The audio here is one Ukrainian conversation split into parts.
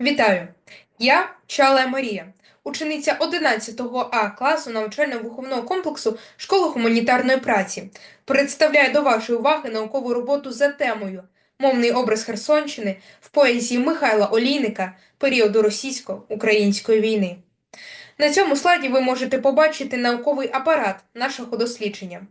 Вітаю! Я Чалая Марія, учениця 11 А класу навчально-виховного комплексу Школи гуманітарної праці. Представляю до вашої уваги наукову роботу за темою Мовний образ Херсонщини в поезії Михайла Олійника періоду російсько-української війни. На цьому слайді ви можете побачити науковий апарат нашого дослідження.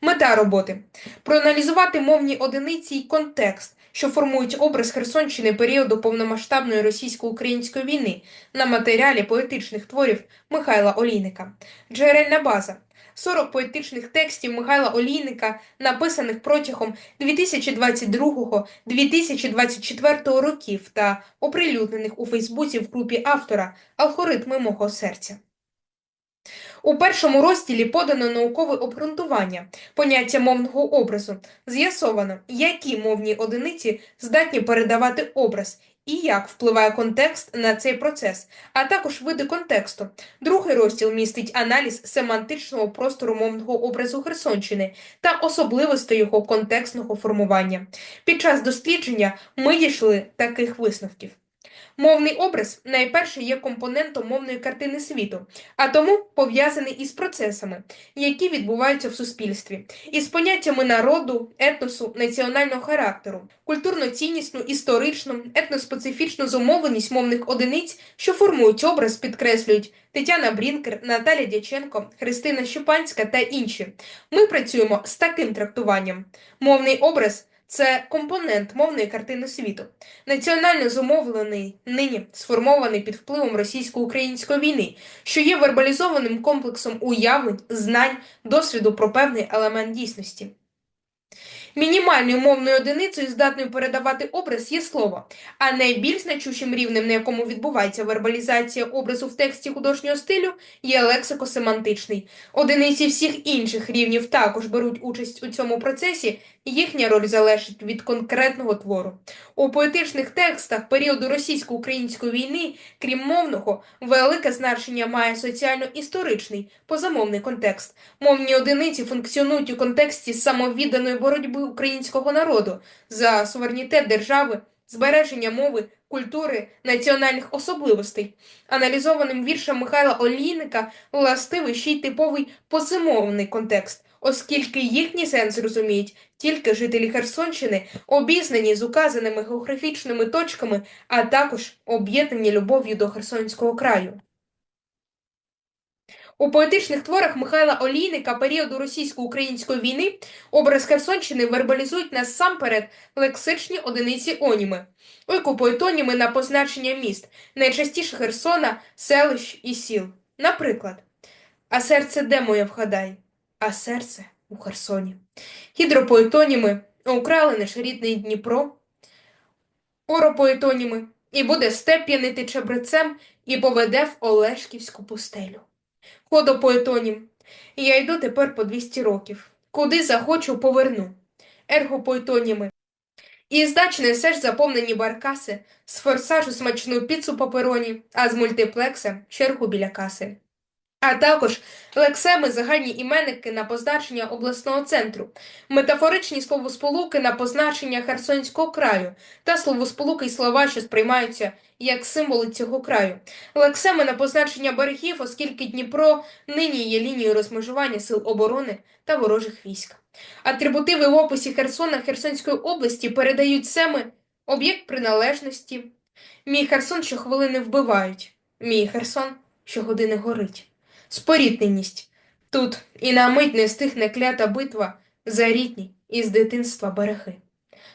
Мета роботи проаналізувати мовні одиниці і контекст, що формують образ Херсонщини періоду повномасштабної російсько-української війни на матеріалі поетичних творів Михайла Олійника. Джерельна база 40 поетичних текстів Михайла Олійника, написаних протягом 2022-2024 років та оприлюднених у Фейсбуці в групі автора Алгоритми мого серця. У першому розділі подано наукове обґрунтування поняття мовного образу. З'ясовано, які мовні одиниці здатні передавати образ і як впливає контекст на цей процес, а також види контексту. Другий розділ містить аналіз семантичного простору мовного образу Херсонщини та особливостей його контекстного формування. Під час дослідження ми дійшли таких висновків. Мовний образ найперше є компонентом мовної картини світу, а тому пов'язаний із процесами, які відбуваються в суспільстві, із поняттями народу, етносу, національного характеру, культурно-ціннісну, історичну, етноспецифічну зумовленість мовних одиниць, що формують образ, підкреслюють Тетяна Брінкер, Наталя Дяченко, Христина Щупанська та інші. Ми працюємо з таким трактуванням. Мовний образ. Це компонент мовної картини світу, національно зумовлений, нині сформований під впливом російсько-української війни, що є вербалізованим комплексом уявлень, знань, досвіду про певний елемент дійсності. Мінімальною мовною одиницею, здатною передавати образ, є слово, а найбільш значущим рівнем, на якому відбувається вербалізація образу в тексті художнього стилю, є лексико-семантичний. Одиниці всіх інших рівнів також беруть участь у цьому процесі, їхня роль залежить від конкретного твору. У поетичних текстах періоду російсько-української війни, крім мовного, велике значення має соціально-історичний, позамовний контекст. Мовні одиниці функціонують у контексті самовідданої боротьби українського народу за суверенітет держави, збереження мови, культури, національних особливостей. Аналізованим віршам Михайла Олійника властивий ще й типовий позамовний контекст, оскільки їхній сенс розуміють тільки жителі Херсонщини, обізнані з указаними географічними точками, а також об'єднані любов'ю до Херсонського краю. У поетичних творах Михайла Олійника періоду російсько-української війни образ Херсонщини вербалізують насамперед лексичні одиниці оніми, ойкопоетоніми на позначення міст, найчастіше Херсона, селищ і сіл. Наприклад, а серце де моє вгадай, а серце у Херсоні. Гідропоетоніми украли наш рідний Дніпро, оропоетоніми і буде степ п'янити чебрецем і поведе в Олешківську пустелю. Ходопоетонім. Я йду тепер по 200 років. Куди захочу, поверну. Ергопоетоніми. І здач несеш заповнені баркаси, з форсажу смачну піцу папероні, а з мультиплекса чергу біля каси. А також лексеми загальні іменники на позначення обласного центру, метафоричні словосполуки на позначення Херсонського краю та словосполуки й слова, що сприймаються як символи цього краю, лексеми на позначення берегів, оскільки Дніпро нині є лінією розмежування сил оборони та ворожих військ. Атрибутиви в описі Херсона Херсонської області передають семи об'єкт приналежності. Мій Херсон щохвилини вбивають, мій Херсон щогодини горить. Спорідненість. Тут і на мить не стихне клята битва за рідні із дитинства береги.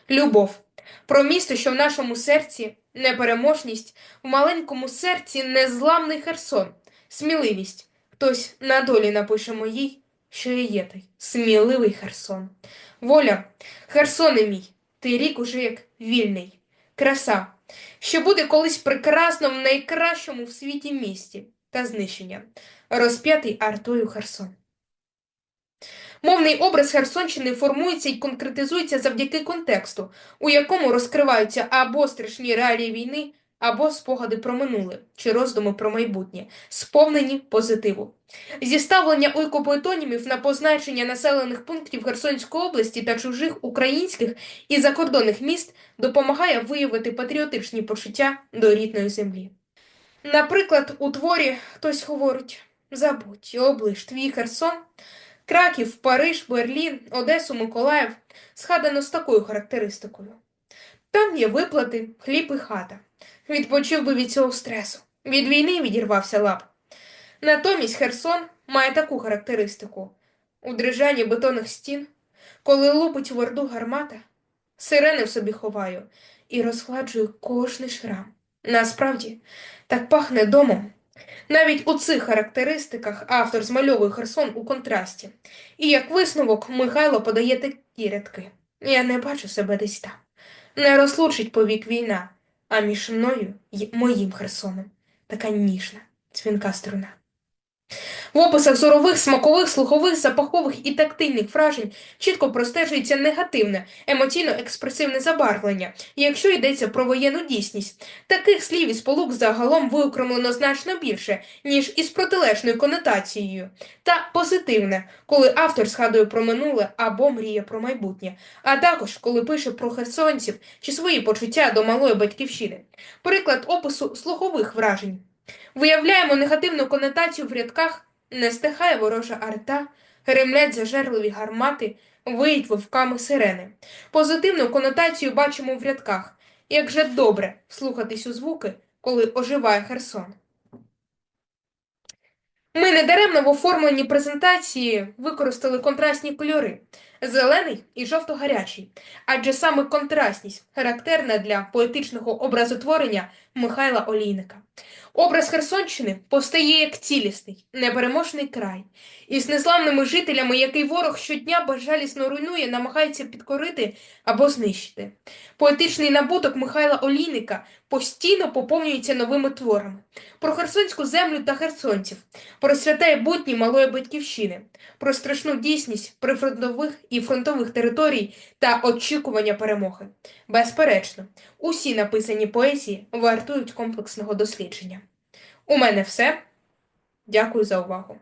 Любов. Про місто, що в нашому серці непереможність, в маленькому серці незламний Херсон, сміливість. Хтось на долі напише моїй, що я є той сміливий Херсон. Воля, Херсоне мій, ти рік уже як вільний. Краса, що буде колись прекрасно в найкращому в світі місті та знищення, розп'ятий артою Херсон. Мовний образ Херсонщини формується і конкретизується завдяки контексту, у якому розкриваються або страшні реалії війни, або спогади про минуле чи роздуми про майбутнє, сповнені позитиву. Зіставлення ойкопоетонімів на позначення населених пунктів Херсонської області та чужих українських і закордонних міст допомагає виявити патріотичні почуття до рідної землі. Наприклад, у творі хтось говорить Забудь, облиш твій Херсон, Краків, Париж, Берлін, Одесу, Миколаїв згадано з такою характеристикою. Там є виплати, хліб і хата. Відпочив би від цього стресу. Від війни відірвався лап. Натомість Херсон має таку характеристику: у дрижанні бетонних стін, коли лупить в орду гармата, сирени в собі ховаю і розхладжую кожний шрам. Насправді, так пахне домом. Навіть у цих характеристиках автор змальовує Херсон у контрасті. І як висновок Михайло подає такі рядки: Я не бачу себе десь там. Не розлучить повік війна, а між мною й моїм Херсоном така ніжна, цвінка струна. В описах зорових, смакових, слухових, запахових і тактильних вражень чітко простежується негативне, емоційно-експресивне забарвлення, якщо йдеться про воєнну дійсність. Таких слів і сполук загалом виокремлено значно більше, ніж із протилежною конотацією. Та позитивне, коли автор згадує про минуле або мріє про майбутнє, а також коли пише про херсонців чи свої почуття до малої батьківщини. Приклад опису слухових вражень. Виявляємо негативну конотацію в рядках не стихає ворожа арта, гремлять зажерливі гармати, виють вовками сирени. Позитивну конотацію бачимо в рядках. Як же добре слухатись у звуки, коли оживає Херсон. Ми недаремно в оформленні презентації використали контрастні кольори зелений і жовто-гарячий, адже саме контрастність характерна для поетичного образотворення Михайла Олійника. Образ Херсонщини постає як цілісний, непереможний край, із незламними жителями, який ворог щодня безжалісно руйнує, намагається підкорити або знищити. Поетичний набуток Михайла Олійника постійно поповнюється новими творами. Про херсонську землю та херсонців, про святе будні малої батьківщини, про страшну дійсність прифронтових і фронтових територій та очікування перемоги. Безперечно, усі написані поезії вартують комплексного дослідження. У мене все. Дякую за увагу.